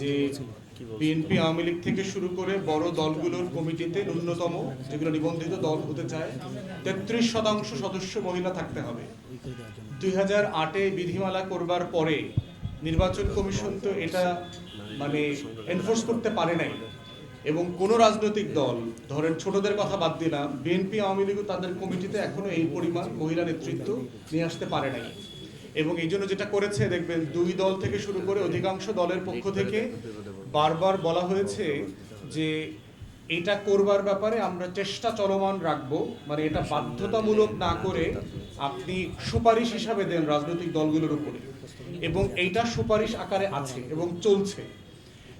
যে বিএনপি আওয়ামী লীগ থেকে শুরু করে বড় দলগুলোর কমিটিতে ন্যূনতম যেগুলো নিবন্ধিত দল হতে চায়, তেত্রিশ শতাংশ সদস্য মহিলা থাকতে হবে। দুই হাজার আটে বিধিমালা করবার পরে নির্বাচন কমিশন তো এটা মানে এনফোর্স করতে পারে নাই। এবং কোনো রাজনৈতিক দল, ধরেন ছোটদের কথা বাদ দিলাম, বিএনপি আওয়ামী লীগও তাদের কমিটিতে এখনও এই পরিমাণ মহিলা নেতৃত্ব নিয়ে আসতে পারে নাই। এবং এই জন্য যেটা করেছে, দেখবেন দুই দল থেকে শুরু করে অধিকাংশ দলের পক্ষ থেকে বারবার বলা হয়েছে যে এটা করবার ব্যাপারে আমরা চেষ্টা চলমান রাখব মানে এটা বাধ্যতামূলক না করে আপনি সুপারিশ হিসাবে দেন রাজনৈতিক দলগুলোর উপরে। এবং এইটা সুপারিশ আকারে আছে এবং চলছে।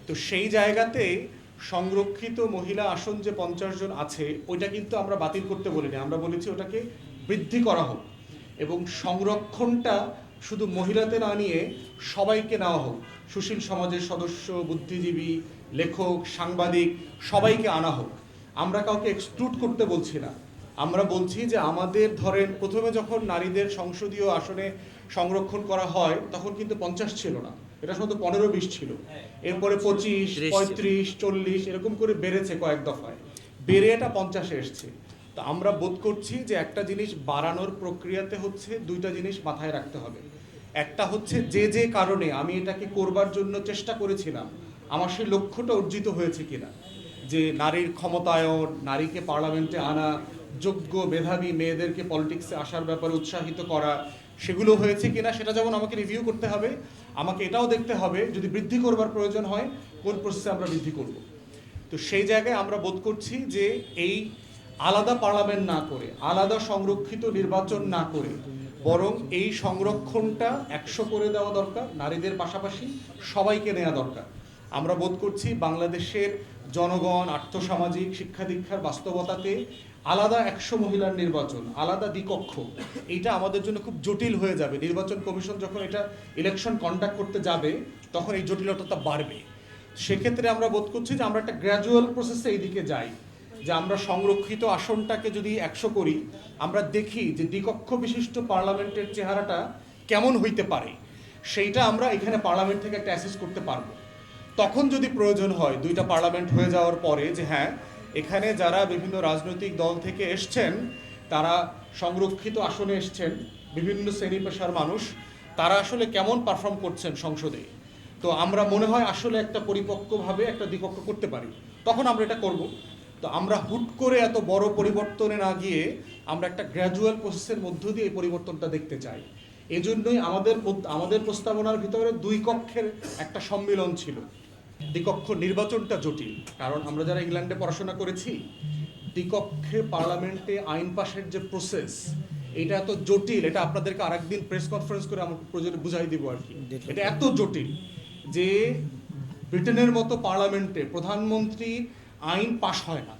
তো সেই জায়গাতে সংরক্ষিত মহিলা আসন যে পঞ্চাশ জন আছে, ওইটা কিন্তু আমরা বাতিল করতে বলিনি। আমরা বলেছি ওটাকে বৃদ্ধি করা হোক। এবং সংরক্ষণটা শুধু মহিলাতে না নিয়ে সবাইকে নেওয়া হোক। সুশীল সমাজের সদস্য বুদ্ধিজীবী লেখক সাংবাদিক সবাইকে আনা হোক। আমরা কাউকে এক্সক্লুড করতে বলছি না। আমরা বলছি যে আমাদের ধরেন প্রথমে যখন নারীদের সংসদীয় আসনে সংরক্ষণ করা হয় তখন কিন্তু পঞ্চাশ ছিল না। এটা শুধু পনেরো বিশ ছিল। এরপরে পঁচিশ পঁয়ত্রিশ চল্লিশ এরকম করে বেড়েছে কয়েক দফায়। বেড়ে এটা পঞ্চাশে এসছে। তো আমরা বোধ করছি যে একটা জিনিস বাড়ানোর প্রক্রিয়াতে হচ্ছে দুইটা জিনিস মাথায় রাখতে হবে। একটা হচ্ছে যে যে কারণে আমি এটাকে করবার জন্য চেষ্টা করেছিলাম, আমার সেই লক্ষ্যটা অর্জিত হয়েছে কিনা। যে নারীর ক্ষমতায়ন, নারীকে পার্লামেন্টে আনা, যোগ্য মেধাবী মেয়েদেরকে পলিটিক্সে আসার ব্যাপারে উৎসাহিত করা, সেগুলো হয়েছে কিনা সেটা যেমন আমাকে রিভিউ করতে হবে, আমাকে এটাও দেখতে হবে যদি বৃদ্ধি করবার প্রয়োজন হয়, কোন প্রসেসে আমরা বৃদ্ধি করব। তো সেই জায়গায় আমরা বোধ করছি যে এই আলাদা পার্লামেন্ট না করে, আলাদা সংরক্ষিত নির্বাচন না করে, বরং এই সংরক্ষণটা একশো করে দেওয়া দরকার, নারীদের পাশাপাশি সবাইকে নেওয়া দরকার। আমরা বোধ করছি বাংলাদেশের জনগণ, আর্থসামাজিক শিক্ষা দীক্ষার বাস্তবতাতে আলাদা একশো মহিলার নির্বাচন, আলাদা দ্বিকক্ষ, এইটা আমাদের জন্য খুব জটিল হয়ে যাবে। নির্বাচন কমিশন যখন এটা ইলেকশন কন্ডাক্ট করতে যাবে, তখন এই জটিলতা বাড়বে। সেক্ষেত্রে আমরা বোধ করছি যে আমরা একটা গ্র্যাজুয়াল প্রসেসে এইদিকে যাই। যে আমরা সংরক্ষিত আসনটাকে যদি একশো করি, আমরা দেখি যে দ্বিকক্ষ বিশিষ্ট পার্লামেন্টের চেহারাটা কেমন হইতে পারে। সেইটা আমরা এখানে পার্লামেন্ট থেকে একটা অ্যাসেস করতে পারব। তখন যদি প্রয়োজন হয়, দুইটা পার্লামেন্ট হয়ে যাওয়ার পরে যে হ্যাঁ এখানে যারা বিভিন্ন রাজনৈতিক দল থেকে এসছেন, তারা সংরক্ষিত আসনে এসছেন, বিভিন্ন শ্রেণি পেশার মানুষ, তারা আসলে কেমন পারফর্ম করছেন সংসদে? তো আমরা মনে হয় আসলে একটা পরিপক্কভাবে একটা দ্বিপক্ষ করতে পারি। তখন আমরা এটা করব। তো আমরা হুট করে এত বড় পরিবর্তনে না গিয়ে আমরা একটা গ্র্যাজুয়াল প্রসেসের মধ্য দিয়ে এই পরিবর্তনটা দেখতে চাই। এজন্যই আমাদের আমাদের প্রস্তাবনার ভিতরে দুই কক্ষের একটা সম্মিলন ছিল। দ্বিকক্ষ নির্বাচনটা জটিল কারণ আমরা যারা ইংল্যান্ডে পড়াশোনা করেছি দ্বিকক্ষে পার্লামেন্টে আইন পাশের যে প্রসেস এটা এত জটিল এটা আপনাদেরকে আরেকদিন প্রেস কনফারেন্স করে আমার প্রয়োজনে বুঝাই দিব আর কি। এটা এত জটিল যে ব্রিটেনের মতো পার্লামেন্টে প্রধানমন্ত্রী আইন পাশ হয় না।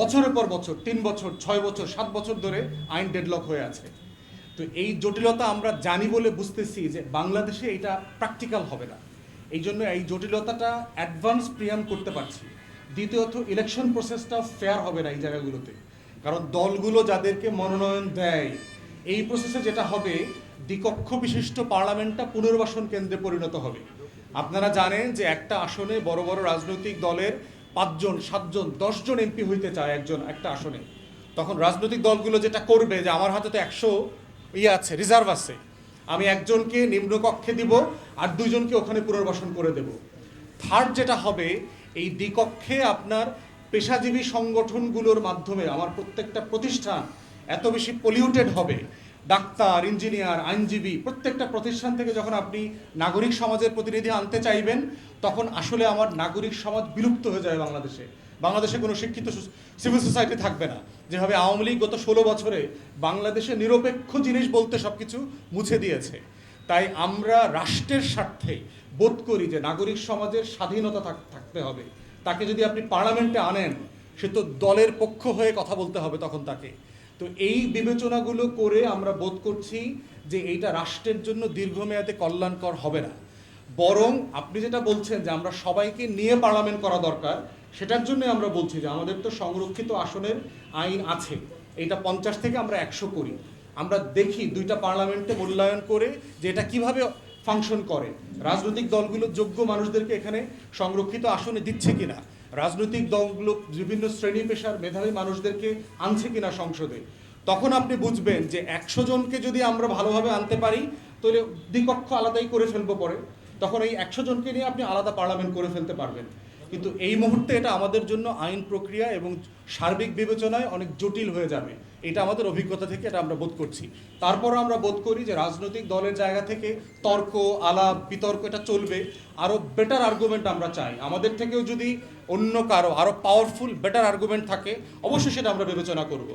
বছরের পর বছর তিন বছর ছয় বছর সাত বছর ধরে আইন ডেডলক হয়ে আছে। তো এই জটিলতা আমরা জানি বলে বুঝতেছি যে বাংলাদেশে এটা প্র্যাকটিক্যাল হবে না। এই জন্য এই জটিলতাটা অ্যাডভান্স প্রিয়াম করতে পারছি। দ্বিতীয়ত ইলেকশন প্রসেসটা ফেয়ার হবে না এই জায়গাগুলোতে। কারণ দলগুলো যাদেরকে মনোনয়ন দেয় এই প্রসেসে যেটা হবে দ্বিকক্ষ বিশিষ্ট পার্লামেন্টটা পুনর্বাসন কেন্দ্রে পরিণত হবে। আপনারা জানেন যে একটা আসনে বড় বড় রাজনৈতিক দলের পাঁচজন, সাতজন, দশজন এমপি হইতে চায় একজন, একটা আসনে। তখন রাজনৈতিক দলগুলো যেটা করবে যে আমার হাতে তো একশো ইয়ে আছে, রিজার্ভ আছে। আমি একজনকে নিম্নকক্ষে দিব আর দুইজনকে ওখানে পুনর্বাসন করে দেব। থার্ড যেটা হবে, এই দ্বিকক্ষে আপনার পেশাজীবী সংগঠনগুলোর মাধ্যমে আমার প্রত্যেকটা প্রতিষ্ঠান এত বেশি পলিউটেড হবে ডাক্তার, ইঞ্জিনিয়ার, আইনজীবী প্রত্যেকটা প্রতিষ্ঠান থেকে যখন আপনি নাগরিক সমাজের প্রতিনিধি আনতে চাইবেন, তখন আসলে আমার নাগরিক সমাজ বিলুপ্ত হয়ে যাবে বাংলাদেশে। বাংলাদেশে কোনো শিক্ষিত সিভিল সোসাইটি থাকবে না। যেভাবে আওয়ামী লীগ গত ষোলো বছরে বাংলাদেশে নিরপেক্ষ জিনিস বলতে সব কিছু মুছে দিয়েছে, তাই আমরা রাষ্ট্রের স্বার্থে বোধ করি যে নাগরিক সমাজের স্বাধীনতা থাক- থাকতে হবে। তাকে যদি আপনি পার্লামেন্টে আনেন, সে তো দলের পক্ষ হয়ে কথা বলতে হবে তখন তাকে। তো এই বিবেচনাগুলো করে আমরা বোধ করছি যে এইটা রাষ্ট্রের জন্য দীর্ঘমেয়াদে কল্যাণকর হবে না। বরং আপনি যেটা বলছেন যে আমরা সবাইকে নিয়ে পার্লামেন্ট করা দরকার, সেটার জন্য আমরা বলছি যে আমাদের তো সংরক্ষিত আসনের আইন আছে। এটা পঞ্চাশ থেকে আমরা একশো করি। আমরা দেখি দুইটা পার্লামেন্টে মূল্যায়ন করে যে এটা কীভাবে ফাংশন করে। রাজনৈতিক দলগুলো যোগ্য মানুষদেরকে এখানে সংরক্ষিত আসনে দিচ্ছে কিনা। রাজনৈতিক দলগুলো বিভিন্ন শ্রেণি পেশার মেধাবী মানুষদেরকে আনছে কিনা সংসদে। তখন আপনি বুঝবেন যে একশো জনকে যদি আমরা ভালোভাবে আনতে পারি, তাহলে দ্বিকক্ষ আলাদাই করে ফেলব পরে। তখন এই একশো জনকে নিয়ে আপনি আলাদা পার্লামেন্ট করে ফেলতে পারবেন। কিন্তু এই মুহূর্তে এটা আমাদের জন্য আইন প্রক্রিয়া এবং সার্বিক বিবেচনায় অনেক জটিল হয়ে যাবে। এটা আমাদের অভিজ্ঞতা থেকে এটা আমরা বোধ করছি। তারপরও আমরা বোধ করি যে রাজনৈতিক দলের জায়গা থেকে তর্ক, আলাপ, বিতর্ক, এটা চলবে। আরও বেটার আর্গুমেন্ট আমরা চাই। আমাদের থেকেও যদি অন্য কারও আরও পাওয়ারফুল বেটার আর্গুমেন্ট থাকে, অবশ্যই সেটা আমরা বিবেচনা করব।